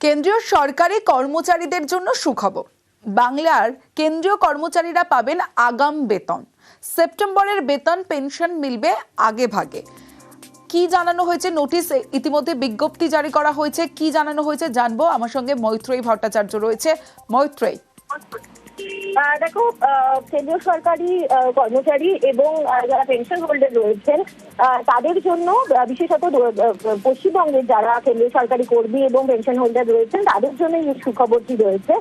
কেন্দ্রীয় সরকারি কর্মচারীদের জন্য সুখবর। বাংলার কেন্দ্রীয় কর্মচারীরা পাবেন আগাম বেতন। সেপ্টেম্বরের বেতন পেনশন মিলবে আগে ভাগে। কি জানানো হয়েছে? নোটিশ ইতিমধ্যে বিজ্ঞপ্তি জারি করা হয়েছে। কি জানানো হয়েছে জানব। আমার সঙ্গে মৈত্রেয়ী ভট্টাচার্য রয়েছে। মৈত্রেয়ী। দেখো কেন্দ্রীয় সরকারি কর্মচারী এবং যারা পেনশন হোল্ডার রয়েছেন তাদের জন্য বিশেষত পশ্চিমবঙ্গের যারা কেন্দ্রীয় সরকারি কর্মী এবং পেনশন হোল্ডার রয়েছেন, তাদের জন্য এই সুখবরটি রয়েছে।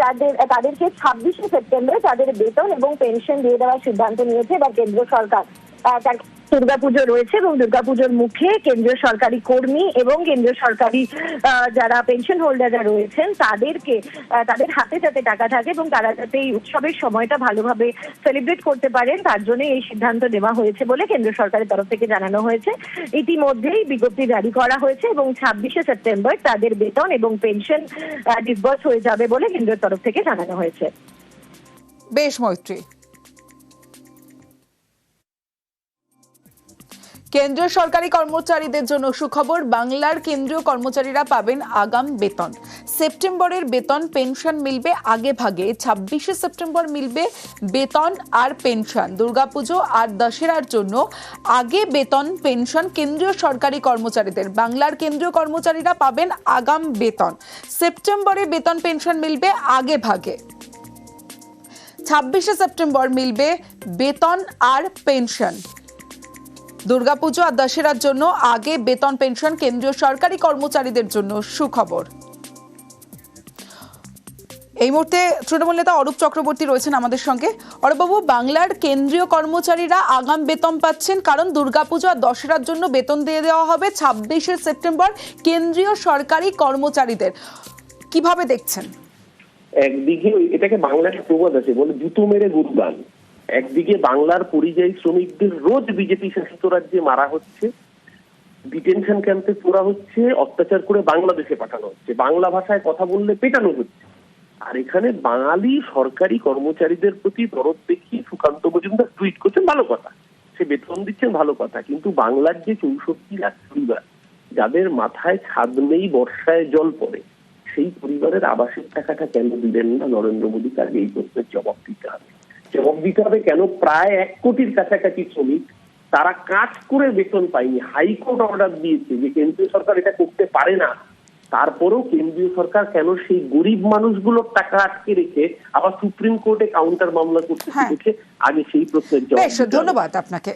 যাদের, তাদেরকে ছাব্বিশে সেপ্টেম্বরে তাদের বেতন এবং পেনশন দিয়ে দেওয়ার সিদ্ধান্ত নিয়েছে বা কেন্দ্র সরকার। তার দুর্গাপুজো রয়েছে এবং দুর্গাপুজোর মুখে কেন্দ্রীয় সরকারি কর্মী এবং কেন্দ্রীয় সরকারি যারা পেনশন হোল্ডাররা রয়েছেন, তাদেরকে তাদের হাতে যাতে টাকা থাকে এবং তারা যাতে এই উৎসবের সময়টা ভালোভাবে সেলিব্রেট করতে পারেন, তার জন্য এই সিদ্ধান্ত নেওয়া হয়েছে বলে কেন্দ্র সরকারের তরফ থেকে জানানো হয়েছে। ইতিমধ্যেই বিজ্ঞপ্তি জারি করা হয়েছে এবং ছাব্বিশে সেপ্টেম্বর তাদের বেতন এবং পেনশন ডিসবার্স হয়ে যাবে বলে কেন্দ্রের তরফ থেকে জানানো হয়েছে। বেশ মৈত্রী। কেন্দ্রীয় সরকারি কর্মচারীদের জন্য সুখবর, বাংলার কেন্দ্রীয় কর্মচারীরা পাবেন আগাম বেতন। সেপ্টেম্বরের বেতন, পেনশন মিলবে আগে ভাগে। ছাব্বিশে সেপ্টেম্বর মিলবে বেতন আর পেনশন। দুর্গাপুজো আর দশেরার জন্য আগে বেতন, পেনশন কেন্দ্রীয় সরকারি কর্মচারীদের। বাংলার কেন্দ্রীয় কর্মচারীরা পাবেন আগাম বেতন। সেপ্টেম্বরে বেতন, পেনশন মিলবে আগে ভাগে। ছাব্বিশে সেপ্টেম্বর মিলবে বেতন আর পেনশন। দুর্গাপুজো আর দশেরার জন্য আগে বেতন, পেনশন, কেন্দ্রীয় সরকারি কর্মচারীদের জন্য সুখবর। এই মুহূর্তে তৃণমূল নেতা অরূপ চক্রবর্তী রয়েছেন আমাদের সঙ্গে। অরূপবাবু, বাংলার কেন্দ্রীয় কর্মচারীরা আগাম বেতন পাচ্ছেন কারণ দুর্গাপুজো আর দশেরার জন্য বেতন দিয়ে দেওয়া হবে ছাব্বিশে সেপ্টেম্বর কেন্দ্রীয় সরকারি কর্মচারীদের। কীভাবে দেখছেন? একদিকে এটাকে বাংলার প্রবাদ আছে, বলে জুতো মেরে গরু গান একদিকে বাংলার পরিযায়ী শ্রমিকদের রোজ বিজেপি শাসিত রাজ্যে মারা হচ্ছে, ডিটেনশন ক্যাম্পে তোলা হচ্ছে, অত্যাচার করে বাংলাদেশে পাঠানো হচ্ছে। বাংলা ভাষায় কথা বললে পেটানো হচ্ছে। আর এখানে বাঙালি সরকারি কর্মচারীদের প্রতি দরদ দেখিয়ে সুকান্ত মজুমদার টুইট করছেন, ভালো কথা। সে বেতন দিচ্ছেন, ভালো কথা। কিন্তু বাংলার যে চৌষট্টি লাখ পরিবার, যাদের মাথায় ছাদ নেই, বর্ষায় জল পড়ে, সেই পরিবারের আবাসের টাকাটা কেন দিলেন না? নরেন্দ্র মোদীকে আগে এই প্রশ্নের জবাব দিতে হবে। জবাব দিতে হবে কেন প্রায় এক কোটির কাছাকাছি শ্রমিক তারা কাজ করে বেতন পায়নি হাইকোর্ট অর্ডার দিয়েছে যে কেন্দ্রীয় সরকার এটা করতে পারে না তারপরেও কেন্দ্রীয় সরকার কেন সেই গরিব মানুষগুলোর টাকা আটকে রেখে আবার সুপ্রিম কোর্টে কাউন্টার মামলা করতে হ্যাঁ। শিখেছে আগে সেই প্রশ্নের জবাব। ধন্যবাদ আপনাকে